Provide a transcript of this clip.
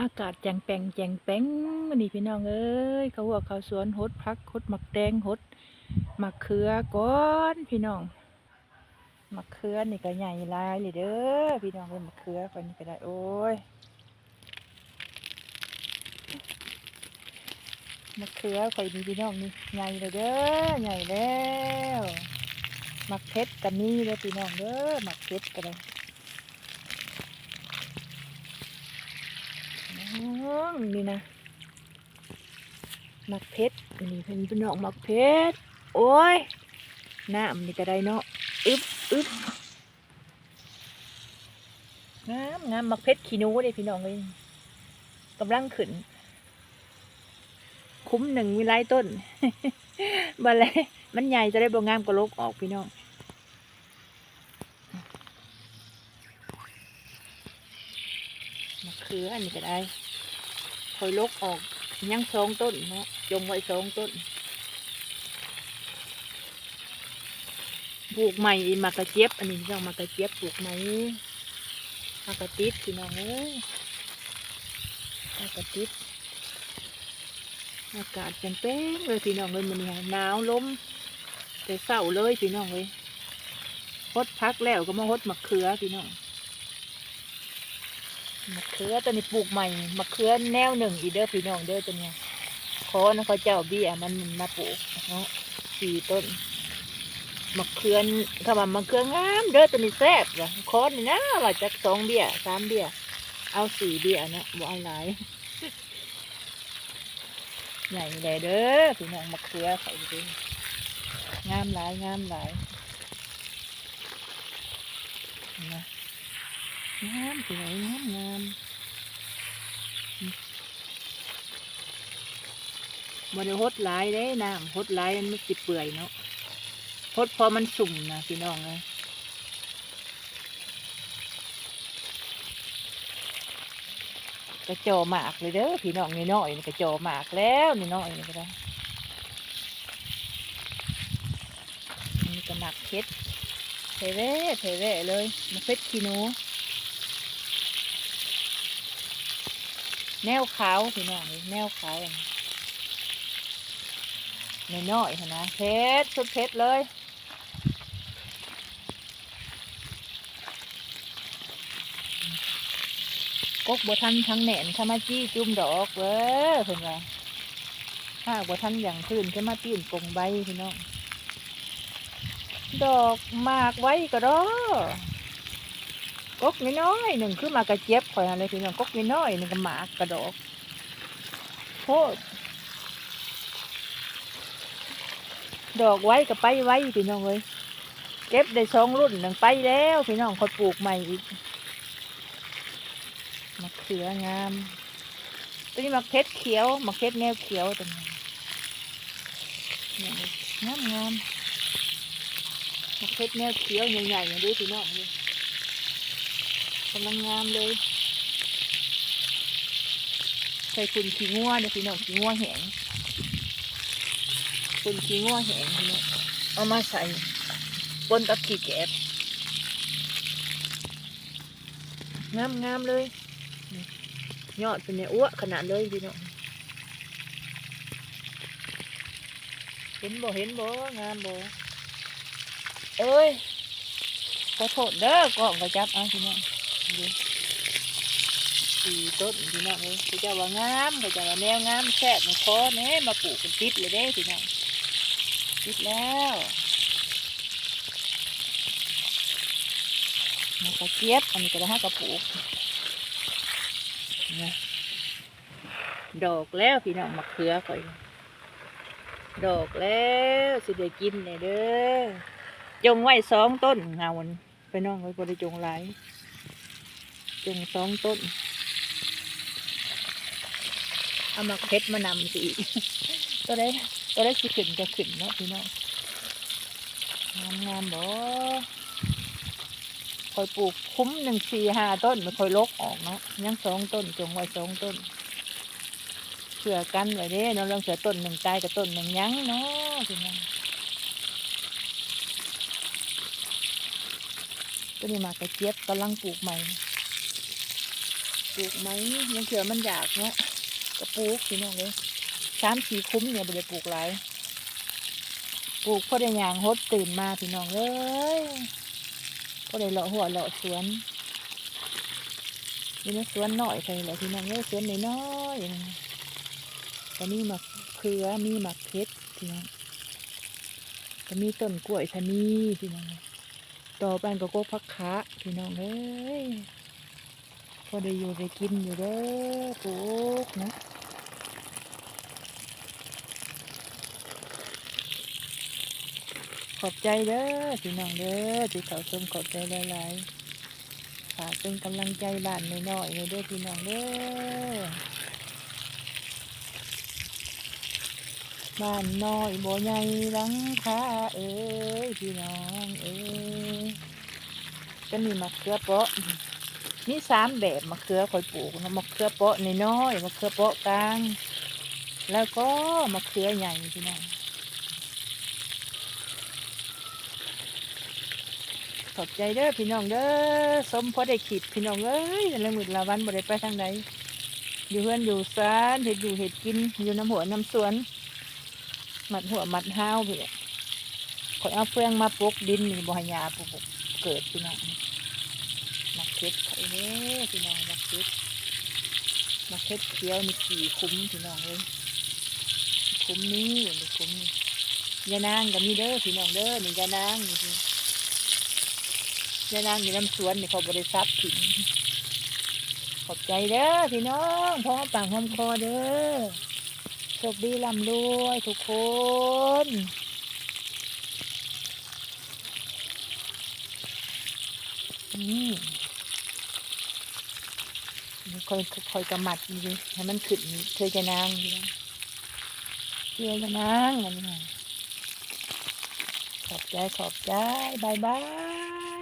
อากาศแจงแปงแจงแปงมันนี่พี่น้องเอ้ยเขาว่าเขาสวนหดพักหดหมักแดงหดหมักเขือก้อนพี่น้องหมักเขือนี่ก็ใหญ่ลายเลยเด้อพี่น้องเอ้ยหมักเขือคนนี้ก็ได้โอ้ยหมักเขือคอยมีพี่น้องนี่ใหญ่เลยเด้อใหญ่แล้วหมักเพชรกันนี่เด้อพี่น้องเด้อหมักเพชรก็ได้อ๋อนี่นะห มักเพชรนี่เป็นเป็นดอกหมักเพชรโอ้ยน้ำนี่ก็ได้เนาะอึบอึบงามงามมักเพชรขี้นูเลยพี่น้องเลยกำลังขึ้น คุ้มหนึ่งมีหลายต้นบาเลยมันใหญ่จะได้บ่งามก็ลกออกพี่น้องมะเขืออันนี้ก็ได้คอยลกออก ยังสองต้นเนาะจงไว้สองต้นปลูกใหม่อีมากระเจี๊ยบอันนี้ต้องมากระเจี๊ยบปลูกใหม่มากระติดพี่น้องเอ้ยมากระติดอากาศเป็นเป้งเลยพี่น้องเลยมันนี่หนาวลมแต่เศร้าเลยพี่น้องเลยฮดพักแล้วก็มาฮดมะเขือพี่น้อง มะเขือตัวนี้ปลูกใหม่มะเขือแนวหนึ่งอีเด้อพี่น้องเด้อตัวเนี้ยขอนะเขาเจ้าเบี้ยมันมาปลูกเนาะสี่ต้นมะเขือถ้าว่ามะเขืองามเด้อตัวนี้แซ่บว่ะขอนี่นะว่าจากสองเบี้ยสามเบี้ยเอาสี่เบี้ยนะบ่เอาหลายใหญ่เลยเด้อพี่น้องมะเขือเขาดูงามหลายงามหลายนะ งามสวยงามงามบริหดหลายเด้น้ำหดหลายมันไม่สิดเปื่อยเนาะหดพอมันสุ่มนะพี่น้องเลยกระจอหมากเลยเด้อพี่น้องนี่น้อยกระจอหมากแล้วนี่น้อยนี่ก็ได้นี่ก็หนักเพชรเทเร่เทเร่เลยมาเพชรขี้หนู แนวขาวพี่น้องนี่แนวขาวนนี้น้อยๆหั่นนะเพชรสุดเพชรเลยกกบัวทันทั้งแหนนขมาจี้จุ่มดอกเว้อเพิ่นว่าถ้าบัวทันอย่างพื้นขมาปีนปงใบพี่น้องดอกมากไว้ก็ดอก กกน้อยๆหนึ่งคือมากระเจี๊ยบข่อยอะไรพี่น้องกกน้อยๆหนึ่งก็หมากกระดอกโคตรดอกไว้ก็ไปไว้พี่น้องเลยเก็บได้สองรุ่นหนึ่งไปแล้วพี่น้องคอยปลูกใหม่อีกมะเขืองามตัวนี้มะเขือเขียวมะเขือแนวเขียวตัวนี้เนี่ยงามงามมะเขือแนวเขียวใหญ่ๆอย่างนี้พี่น้องเลย กำลังงามเลยใส่ฝุ่นขี้งัวเนี่ยพี่น้องขี้งัวแห้งฝุ่นขี้งัวแห้งพี่น้องเอามาใส่บนกับขี้แกบงามงามๆเลยยอดเป็นเนี่ยอ้วขนาดเลยพี่น้องเห็นบ่เห็นบ่งามบ่เอ้ยขอโทษเด้อกล้องกระจับเอาพี่น้อง สี่ต้นพี่น้องเลยเขาจะว่างามเขาจะว่าแนวงามแซ่บมาคอเน่มาปลูกกันติดเลยเด้พี่น้องติดแล้วมากระเจี๊ยบอันนี้ก็ได้ห้ากระปลูกนะดอกแล้วพี่น้องมะเขือก่อยดอกแล้วสิได้กินเลยเด้อจงไว้สองต้นเงาวันไปน้องไว้บริจงหล จงสองต้น เอามาเพชรมานำสิกตัวได้ตัวได้สิขึ้นจะขึ้นเนาะพี่น้องงามงามๆบ่คอยปลูกคุ้มหนึ่งสี่ห้าต้นมันคอยลกออกเนาะยังสองต้นจงไว้สองต้นเผื่อกันไว้เด้เนาะเรื่องเสือต้นหนึ่งตายกับต้นหนึ่งยังเนาะพี่น้องตัวนี้มากระเจี๊ยบกำลังปลูกใหม่ ปลูกไหมยังเถื่อมันอยากเนาะก็ปลูกพี่น้องเลยสามสี่คุ้มเนี่ยบ่ได้ปลูกหลายปลูกพอได้ยางฮดตื่นมาพี่น้องเอ้ยพอได้เลาะหัวเลาะสวนนี่นะสวนหน่อยใช่แหละพี่น้องเอ้ยสวนน้อยๆนี่ก็มีหมักเขือมีหมักเพชรพี่น้องก็มีต้นกล้วยชะนีพี่น้องเอ้ยต่อไปก็โกพักคะพี่น้องเอ้ย พอได้อยู่ได้กินอยู่เด้อปลูกนะขอบใจเด้อพี่น้องเด้อที่เขาชมขอบใจหลายๆฝากเป็นกำลังใจบ้านน้อยๆเลยเด้อพี่น้องเด้อบ้านน้อยบ่ใหญ่หลังคาเอ้ยพี่น้องเอ้ยก็มีมะเขือเปาะ มีสามแบบมะเขือคอยปลูกนะมะเขือเปาะน้อยมะเขือเปาะกลาง แล้วก็มะเขือใหญ่พี่น้องขอบใจเด้อพี่น้องเด้อสมพอได้ขีดพี่น้องเอ้ยละมืดละวันบ่ได้ไปทางใดอยู่เฮือนอยู่ซานเห็ดอยู่เห็ดกินอยู่น้ำหัวน้ำสวนหมัดหัวหมัดห้าวพี่ขอยเอาเฟืองมาปลูกดินนี่บ่ห้หญ้าปลูกเกิดพี่น้อง มักเค็ดไข่เน่พี่น้องมักเค็ดมักเค็ดเขียวมีสี่คุ้มพี่น้องเลยคุ้มนี้มีคุ้มนี้ยานางก็มีเด้อพี่น้องเด้อนี่ยานางนี่พี่ยานางอยู่น้ำสวนนี่เขาบริษัทถึงขอบใจเด้อพี่น้องพ่อปากหอมคอเด้อโชคดีร่ำรวยทุกคนอืม คอยคอยกำมัดดีให้มันขึ้นเคยจะนางดีเคยจะนางอันนี้ขอบใจขอบใจบายบาย